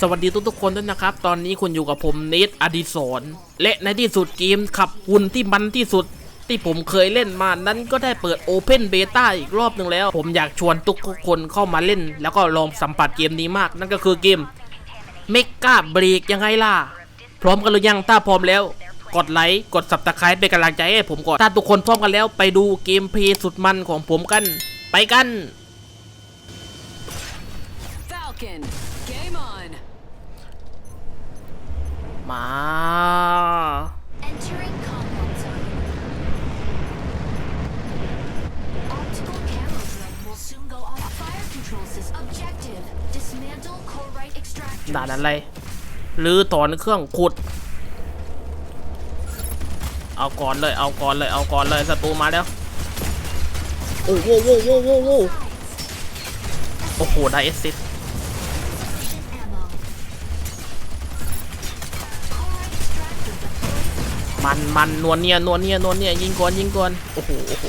สวัสดีทุกๆคนด้วยนะครับ ตอนนี้คุณอยู่กับผมเนทอดิศรและในที่สุดเกมขับหุ่นที่มันที่สุดที่ผมเคยเล่นมานั้นก็ได้เปิด Open Beta อีกรอบหนึ่งแล้ว ผมอยากชวนทุกคนเข้ามาเล่น แล้วก็ลองสัมผัสเกมนี้มาก นั่นก็คือเกมเมกาเบรกยังไงล่ะ พร้อมกันหรือยังถ้าพร้อมแล้ว กดไลค์กด subscribe เป็นกำลังใจให้ผมก่อนถ้าทุกคนพร้อมกันแล้วไปดูเกมเพลย์สุดมันของผมกัน ไปกัน Falcon, core-right extractors. ด่านอะไร หรือถอนเครื่องขุด เอาก่อนเลย เอาก่อนเลย เอาก่อนเลยศัตรูมาแล้ว โอ้โหโว้โว้โว้โว้โอ้โหได้เอสซิส มันมันนวลเนียนวลเนียนวลเนียยิงก่อนยิงก่อนโอ้โหโอ้โห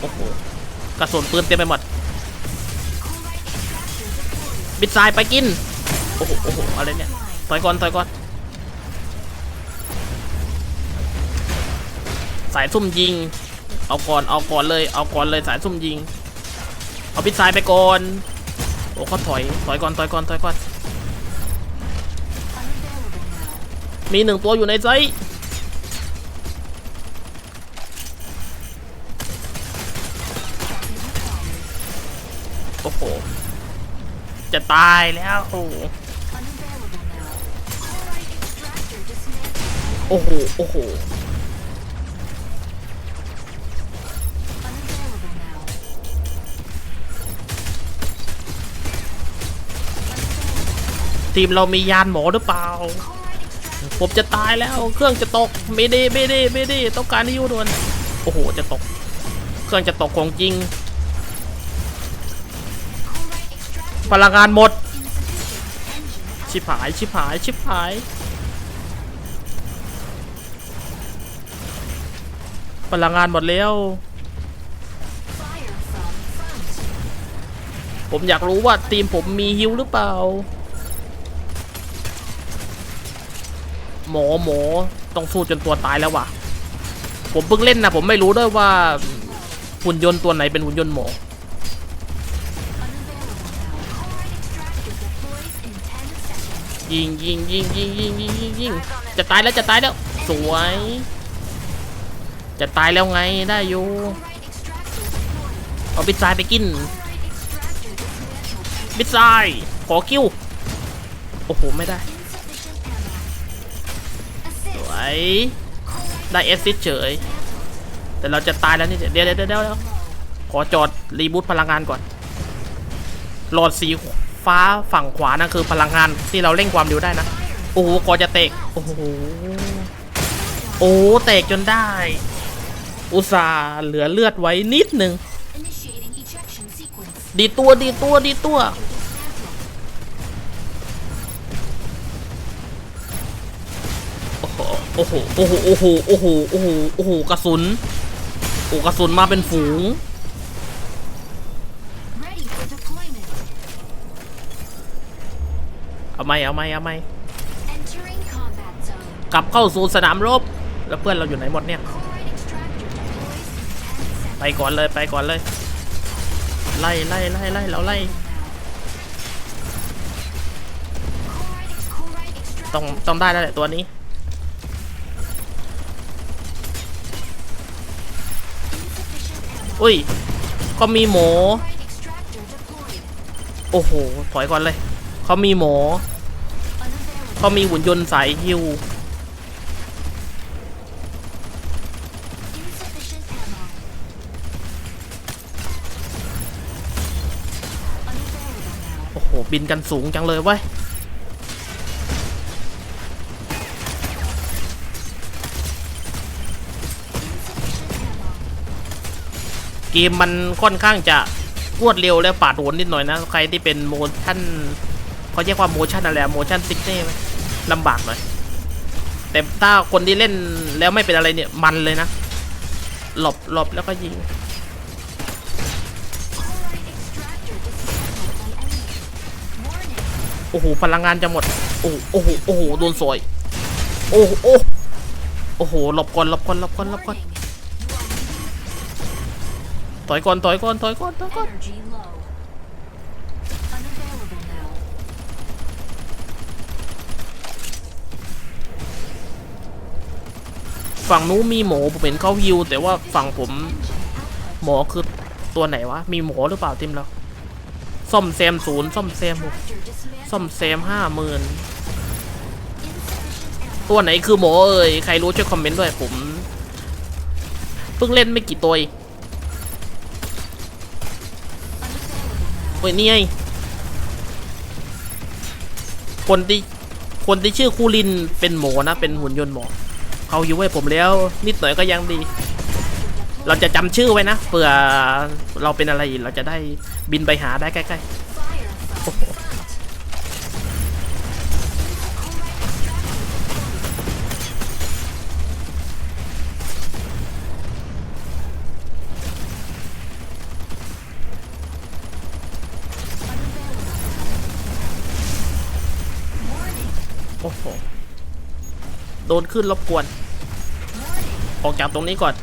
โอ้โหกระสุนปืนเต็มไปหมดบิดทรายไปกินโอ้โหโอ้โหอะไรเนี่ยถอยก่อนถอยก่อนสายซุ่มยิง เอาก่อนเอาก่อนเลยเอาก่อนเลยสายซุ่มยิง เอาบิดทรายไปก่อนโอ้เขาถอยถอยก่อนถอยก่อนถอยก่อน มีหนึ่งตัวอยู่ในไซโอ้โห จะตายแล้ว โอ้โห โอ้โห โอ้โห ทีมเรามียานหมอหรือเปล่า ผมจะตายแล้วเครื่องจะตกไม่ดีไม่ดีไม่ดีต้องการให้ยูด่วนโอ้โหจะตก เครื่องจะตกของจริง พลังงานหมด ชิบหายชิบหายชิบหาย พลังงานหมดแล้ว ผมอยากรู้ว่าทีมผมมีฮิวหรือเปล่า หมอหมอต้องสู้จนตัวตายแล้วว่ะ ผมเพิ่งเล่นนะผมไม่รู้ด้วยว่าหุ่นยนต์ตัวไหนเป็นหุ่นยนต์หมอยิงยิงยิงยิงยิงยิงยิงยิงจะตายแล้วจะตายแล้ว สวย จะตายแล้วไงได้อยู่เอาบิดทรายไปกินบิดทรายขอคิวโอ้โหไม่ได้ ได้เอสซิเฉย แต่เราจะตายแล้วนี่เดี๋ยวเดี๋ยวเดี๋ยวเดี๋ยวขอจอดรีบูตพลังงานก่อน หลอดสีฟ้าฝั่งขวานั่นคือพลังงานที่เราเร่งความเร็วได้นะ โอ้โหกอจะเตกโอ้โห โอ้เตกจนได้ อุตส่าห์เหลือเลือดไว้นิดหนึ่งดีตัวดีตัวดีตัว อ้โหโอ้โหโอ้โหโอ้โหโอ้โหโอ้โหกระสุนโอ้กระสุนมาเป็นฝูง Ready for deployment. เอาไหมเอาไหมเอาไหม Entering combat zone. กลับเข้าสู่สนามรบ แล้วเพื่อนเราอยู่ไหนหมดเนี่ย Core-right extractor deploys in 10 seconds. ไปก่อนเลยไปก่อนเลย ไล่ไล่ไล่ไล่เราไล่ Core-right ex- core-right extractor ต้องต้องได้แล้วแหละตัวนี้ อุ้ย ก็มีหมูโอ้โห ถอยก่อนเลย เขามีหมอเขามีหุ่นยนต์สายฮิว โอ้โห บินกันสูงจังเลยเว้ย เกมมันค่อนข้างจะรวดเร็วและปาดโหนนิดหน่อยนะ ใครที่เป็นโมชั่นเขาเรียกว่าโมชั่นอะไรโมชั่นซิกเน่ลำบากหน่อย แต่ถ้าคนที่เล่นแล้วไม่เป็นอะไรเนี่ยมันเลยนะ หลบหลบแล้วก็ยิงโอ้โหพลังงานจะหมด โอ้โหโอ้โหโอ้โหโดนสอยโอ้โหโอ้โหโอ้โหหลบก่อนหลบก่อนหลบก่อนหลบก่อน ถอยก่อนถอยก่อนถอยก่อนถอยก่อน Energy low. Unavailable now. ฝั่งนู้นมีหมอผมเห็นเขาฮิวแต่ว่าฝั่งผมหมอคือตัวไหนวะ มีหมอหรือเปล่าทีมเราซ่อมแซมศูนย์ซ่อมแซมหก Tractor dismantled. ซ่อมแซมห้าหมื่น Insufficient ammo. ตัวไหนคือหมอเอ่ยใครรู้ช่วยคอมเมนต์ด้วยผม เพิ่งเล่นไม่กี่ตัวเอง โอ้ยนี่ไงคนที่คนที่ชื่อคูลินเป็นหมอนะ เป็นหุ่นยนต์หมอเขาอยู่ไว้ผมแล้ว นิดหน่อยก็ยังดี เราจะจำชื่อไว้นะเผื่อเราเป็นอะไรอีกเราจะได้บินไปหาได้ใกล้ๆ โอ้โห โดนขึ้นรบกวน ออกจากตรงนี้ก่อน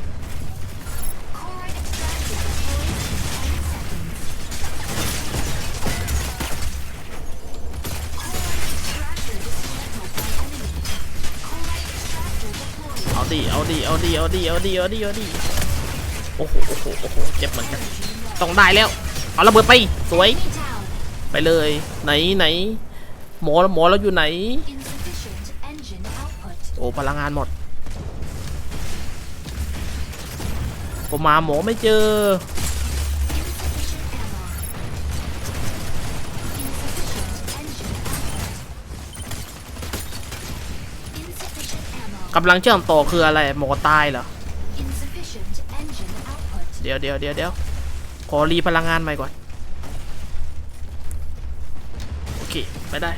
เอาดิ เอาดิ เอาดิ เอาดิ เอาดิ เอาดิ เอาดิ โอ้โห โอ้โห โอ้โห เจ็บเหมือนกัน ต้องได้แล้ว เอาระเบิดไป สวย ไปเลย ไหนไหน หมอหมอเราอยู่ไหน Insufficient engine output. โอ้พลังงานหมดผมมาหมอไม่เจอ Insufficient ammo. Insufficient engine output. Insufficient ammo. กำลังเชื่อมต่อคืออะไร หมอตายเหรอ Insufficient engine output. เดี๋ยวเดี๋ยวเดี๋ยวเดี๋ยวขอรีพลังงานใหม่ก่อน โอเค ไปได้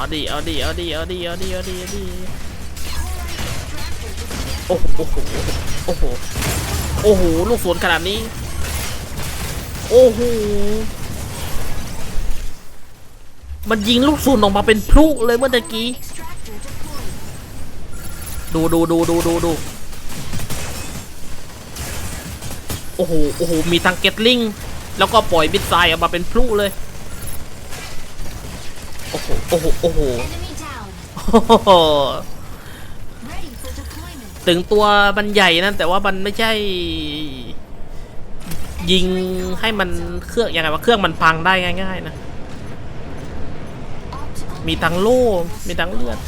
เอาดิเอาดิเอาดิเอาดิเอาดิเอาดิเอาดิโอ้โหโอ้โหโอ้โหโอ้โหลูกสวนขนาดนี้ โอ้โหมันยิงลูกศูนออกมาเป็นพลุเลยเมื่อตะกี้ดูดูดูดูดูดูโอ้โหโอ้โหมีทางเก็ตลิงแล้วก็ปล่อยบิดไซด์ออกมาเป็นพลุเลย โอ้โหโอ้โหโอ้โห Enemy down. โอ้โห Ready for deployment. ถึงตัวมันใหญ่นะแต่ว่ามันไม่ใช่ ยิงให้มันเครื่องยังไงว่าเครื่องมันพังได้ง่าย ๆ นะ Optical มีทั้งโล่ มีทั้งเลือด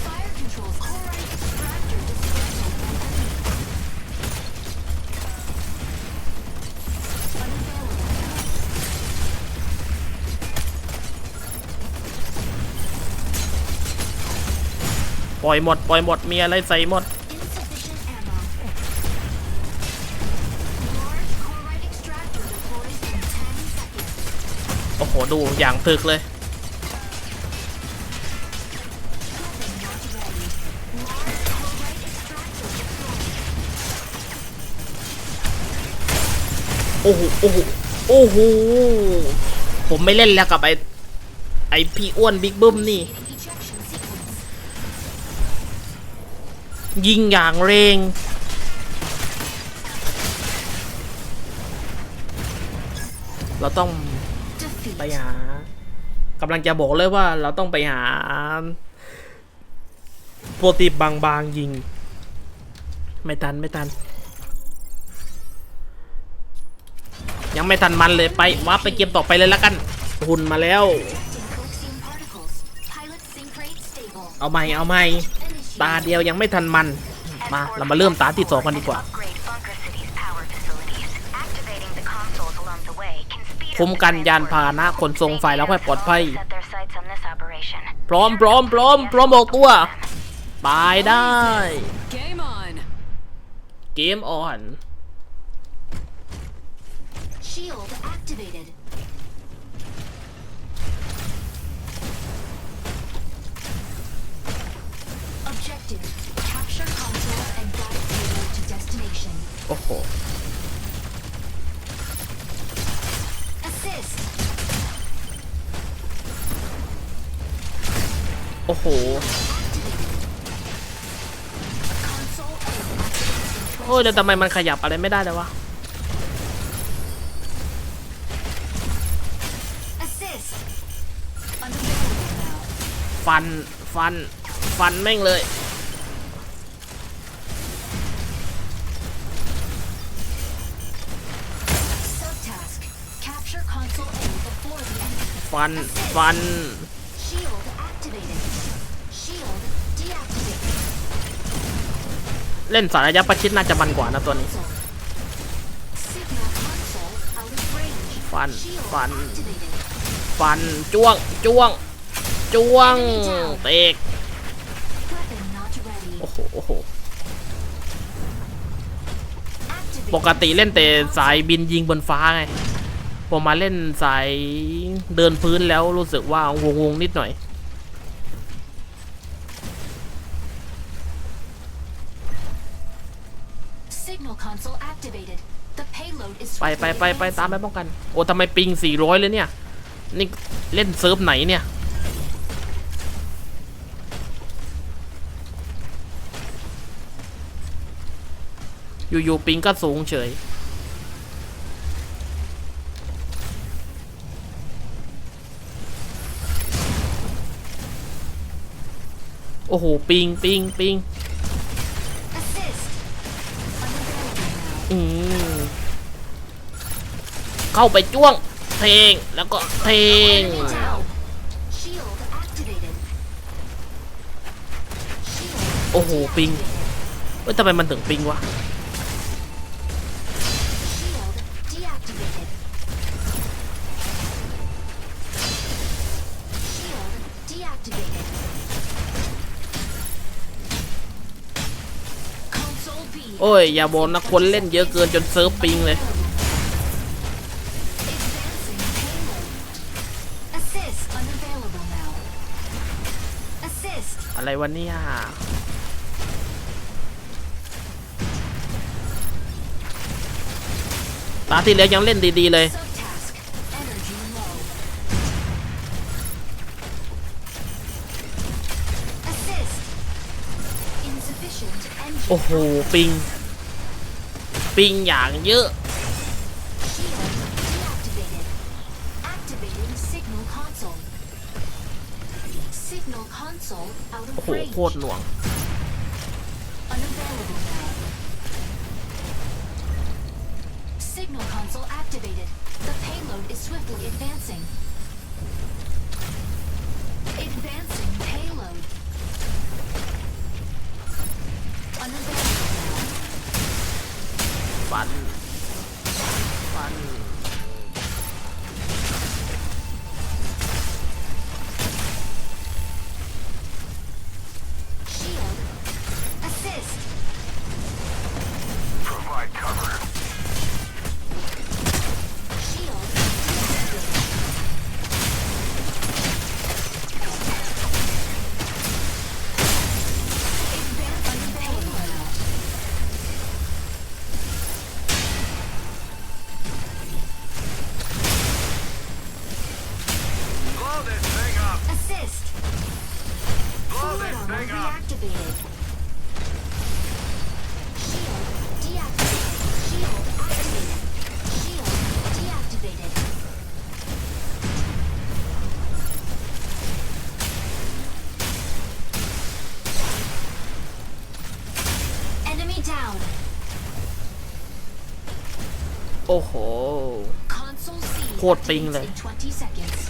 ปล่อยหมด ปล่อยหมด มีอะไรใส่หมด Insufficient ammo. Large chloride extractor deploys in 10 seconds. โอ้โห ดูอย่างถึกเลย Weapon not ready. Large chloride extractor deployed. โอ้โห โอ้โห โอ้โห ผมไม่เล่นแล้วกับไอไอพี่อ้วนบิ๊กบึ้มนี่ ยิงอย่างเรงเราต้อง Defeat. ไปหากำลังจะบอกเลยว่าเราต้องไปหาโปรตีบางๆยิง ไม่ทันไม่ทัน ยังไม่ทันมันเลยไปวับไปเกมต่อไปเลยละกัน หุ่นมาแล้ว Detecting Coaxium particles. Pilot sync rate stable. เอาใหม่เอาใหม่ Initiate. ตาเดียวยังไม่ทันมัน มา เรามาเริ่มตาที่สองกันดีกว่า คุมกันยานพาหนะขนส่งไฟแล้วค่อยปลอดภัย พร้อมพร้อมพร้อมพร้อมออกตัว ตายได้ เกมออน Shield activated. โอ้โห โอ้โห โอ้ยแต่ทำไมมันขยับอะไรไม่ได้เลยวะ ฟัน ฟัน ฟันแม่งเลย ฟัน ฟัน เล่นสายระยะประชิดน่าจะมันกว่านะตัวนี้ ฟัน ฟัน ฟัน จ้วง จ้วง จ้วง เตกโอ้โห โอ้โห ปกติเล่นแต่สายบินยิงบนฟ้าไง ผมมาเล่นสายเดินพื้นแล้วรู้สึกว่างงงๆนิดหน่อย Signal console activated. The payload is ไปไปไปไปตามไปป้องกัน โอ้ทำไมปิง 400 เลยเนี่ย นี่เล่นเซิร์ฟไหนเนี่ยอยู่ๆปิงก็สูงเฉย โอ้โห ปิงปิงปิง Assist. Unavailable now. อืมเข้าไปจ้วง เพลง แล้วก็เพลง Enemy down. Shield activated. Shield โอ้โห ปิงเอ้ยทำไมมันถึงปิงวะ โอ้ย อย่าบอกนะคนเล่นเยอะเกินจนเซิร์ฟปิงเลย Advancing payload. Assist unavailable now. Assist. อะไรวะเนี่ยตาที่แล้วยังเล่นดี ๆ เลย อ้โห ปิง ปิงอย่างเยอะ Shield deactivated. Activating signal console. Signal console out โอ้ of โห range. โคตรหน่วง Unavailable now. Signal console activated. The payload is swiftly advancing. Advancing ฟัน down. โอ้โห Console C. โคตรปิงเลย activates in 20 seconds.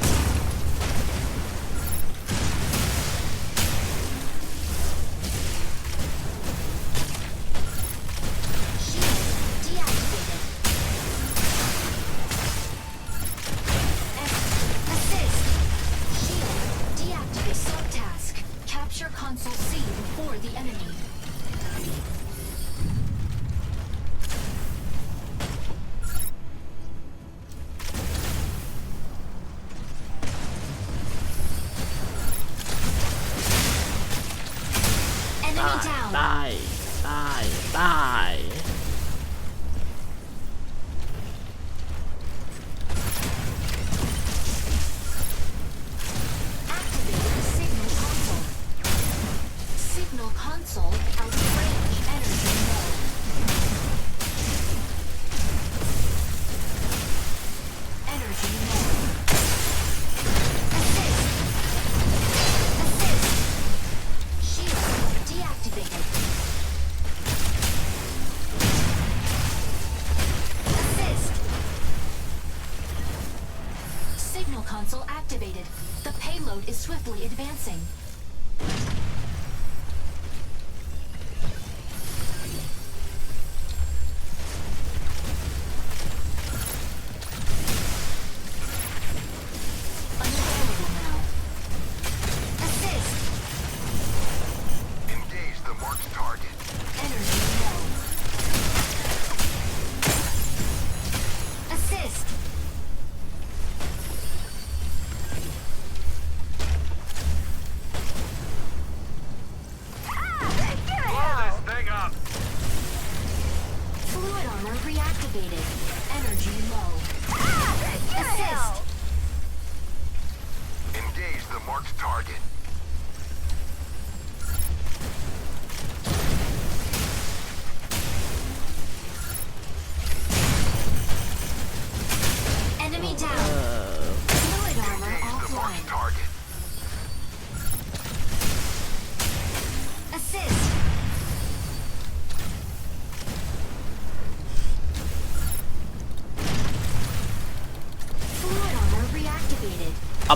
Advancing.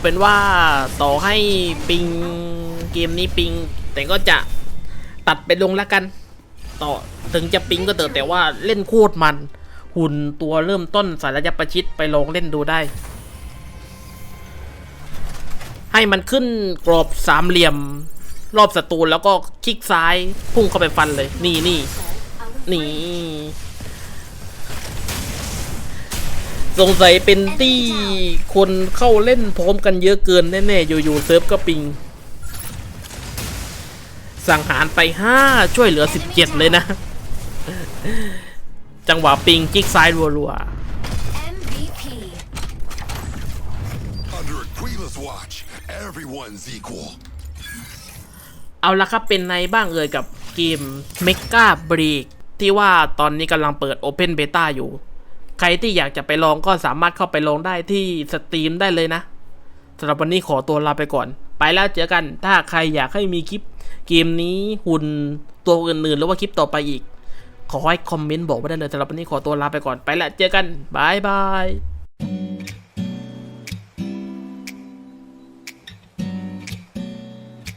เป็นว่าต่อให้ปิงเกมนี้ปิง แต่ก็จะตัดไปลงแล้วกัน ต่อถึงจะปิงก็เถอะแต่ว่าเล่นโคตรมัน หุ่นตัวเริ่มต้นสายระยะประชิดไปลองเล่นดูได้ ให้มันขึ้นกรอบสามเหลี่ยม รอบศัตรูแล้วก็คลิกซ้าย พุ่งเข้าไปฟันเลย นี่นี่นี่ สงสัยเป็นที่คนเข้าเล่นพร้อมกันเยอะเกินแน่ๆอยู่ๆเซิร์ฟก็ปิง สังหารไป 5 ช่วยเหลือ 17 เลยนะ จังหวะปิงจิกซ้ายรัว MVP. Under Aquila's watch, everyone's equal. ๆเอาละครับเป็นไงบ้างเอ่ยกับเกม m e g a Break ที่ว่าตอนนี้กำลังเปิด Open Beta อยู่ ใครที่อยากจะไปลองก็สามารถเข้าไปลองได้ที่สตรีมได้เลยนะสำหรับวันนี้ขอตัวลาไปก่อน ไปแล้วเจอกัน ถ้าใครอยากให้มีคลิปเกมนี้หุ่นตัวอื่นๆหรือว่าคลิปต่อไปอีก ขอให้คอมเมนต์บอกไว้ได้เลยสำหรับวันนี้ขอตัวลาไปก่อนไปแล้วเจอกันบายบาย